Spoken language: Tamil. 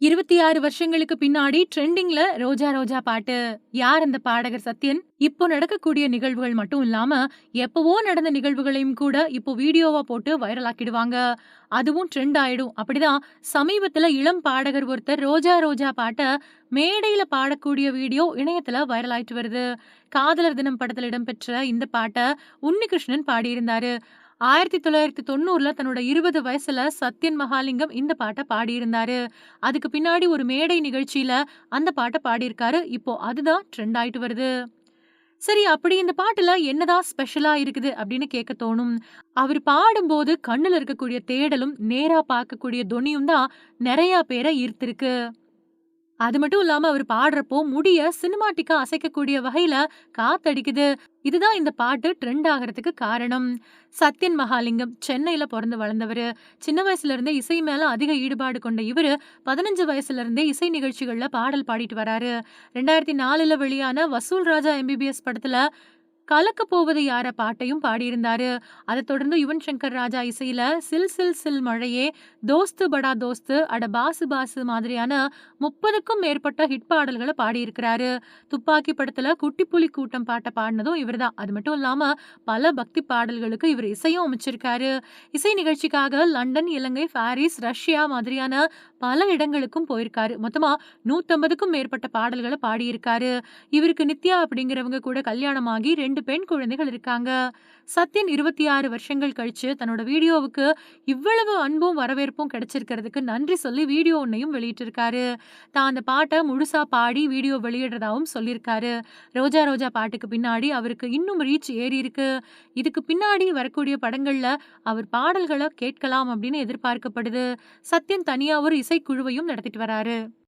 இருபத்தி ஆறு வருஷங்களுக்கு பின்னாடி ட்ரெண்டிங்ல ரோஜா ரோஜா பாட்டு யார் அந்த பாடகர் சத்யன்? இப்போ நடக்கக்கூடிய நிகழ்வுகள் மட்டும் இல்லாம எப்பவோ நடந்த நிகழ்வுகளையும் கூட இப்போ வீடியோவா போட்டு வைரலாக்கிடுவாங்க. அதுவும் ட்ரெண்ட் ஆயிடும். அப்படிதான் சமீபத்துல இளம் பாடகர் ஒருத்தர் ரோஜா ரோஜா பாட்டை மேடையில பாடக்கூடிய வீடியோ இணையத்துல வைரல் ஆயிட்டு வருது. காதலர் தினம் படத்துல இடம்பெற்ற இந்த பாட்டை உன்னிகிருஷ்ணன் பாடியிருந்தாரு. ஆயிரத்தி தொள்ளாயிரத்தி தொண்ணூறுல தன்னோட இருபது வயசுல சத்யன் மகாலிங்கம் இந்த பாட்டை பாடியிருந்தாரு. அதுக்கு பின்னாடி ஒரு மேடை நிகழ்ச்சியில் அந்த பாட்டை பாடியிருக்காரு. இப்போ அதுதான் ட்ரெண்ட் ஆயிட்டு வருது. சரி அப்படி இந்த பாட்டுல என்னதான் ஸ்பெஷலா இருக்குது அப்படின்னு கேட்க தோணும். அவர் பாடும்போது கண்ணுல இருக்கக்கூடிய தேடலும் நேரா பார்க்கக்கூடிய துணியும் தான் நிறைய பேரை ஈர்த்திருக்கு. அது மட்டும் இல்லாம அவர் பாடுறப்போ முடிய சினிமாட்டிக்கா அசைக்கக்கூடிய வகையில காத்தடிக்குது. இதுதான் இந்த பாட்டு ட்ரெண்ட் ஆகிறதுக்கு காரணம். சத்யன் மகாலிங்கம் சென்னையில பிறந்து வளர்ந்தவர். சின்ன வயசுல இருந்தே இசை மேல அதிக ஈடுபாடு கொண்ட இவரு பதினஞ்சு வயசுல இருந்தே இசை நிகழ்ச்சிகள்ல பாடல் பாடிட்டு வராரு. ரெண்டாயிரத்தி நாலுல வெளியான வசூல் ராஜா எம்பிபிஎஸ் படத்துல கலக்க போவது யார பாட்டையும் பாடியிருந்தாரு. அதை தொடர்ந்து யுவன் சங்கர் ராஜா இசையில சில் சில் சில் மழையே தோஸ்து படா தோஸ்து அட பாசு பாசு மாதிரியான முப்பதுக்கும் மேற்பட்ட ஹிட் பாடல்களை பாடியிருக்கிறாரு. துப்பாக்கி படத்துல குட்டி புலி கூட்டம் பாட்டை பாடினதும் இவர் தான் அது மட்டும் இல்லாம பல பக்தி பாடல்களுக்கு இவர் இசையும் அமைச்சிருக்காரு. இசை நிகழ்ச்சிக்காக லண்டன் இலங்கை பாரிஸ் ரஷ்யா மாதிரியான பல இடங்களுக்கும் போயிருக்காரு. மொத்தமா நூத்தம்பதுக்கும் மேற்பட்ட பாடல்களை பாடியிருக்காரு. இவருக்கு நித்யா அப்படிங்கிறவங்க கூட கல்யாணமாகி ரெண்டு பெண் குழந்தைகள் இருக்காங்க. சத்யன் இருபத்தி ஆறு வருஷங்கள் கழிச்சு தன்னோட வீடியோவுக்கு இவ்வளவு அன்பும் வரவேற்பும் கிடைச்சிருக்கிறதுக்கு நன்றி சொல்லி வீடியோ ஒன்னையும் வெளியிட்டிருக்காரு. தான் அந்த பாட்டை முழுசா பாடி வீடியோ வெளியிடுறதாவும் சொல்லியிருக்காரு. ரோஜா ரோஜா பாட்டுக்கு பின்னாடி அவருக்கு இன்னும் ரீச் ஏறி இருக்கு. இதுக்கு பின்னாடி வரக்கூடிய படங்கள்ல அவர் பாடல்களை கேட்கலாம் அப்படின்னு எதிர்பார்க்கப்படுது. சத்யன் தனியா ஒரு இசைக்குழுவையும் நடத்திட்டு வராரு.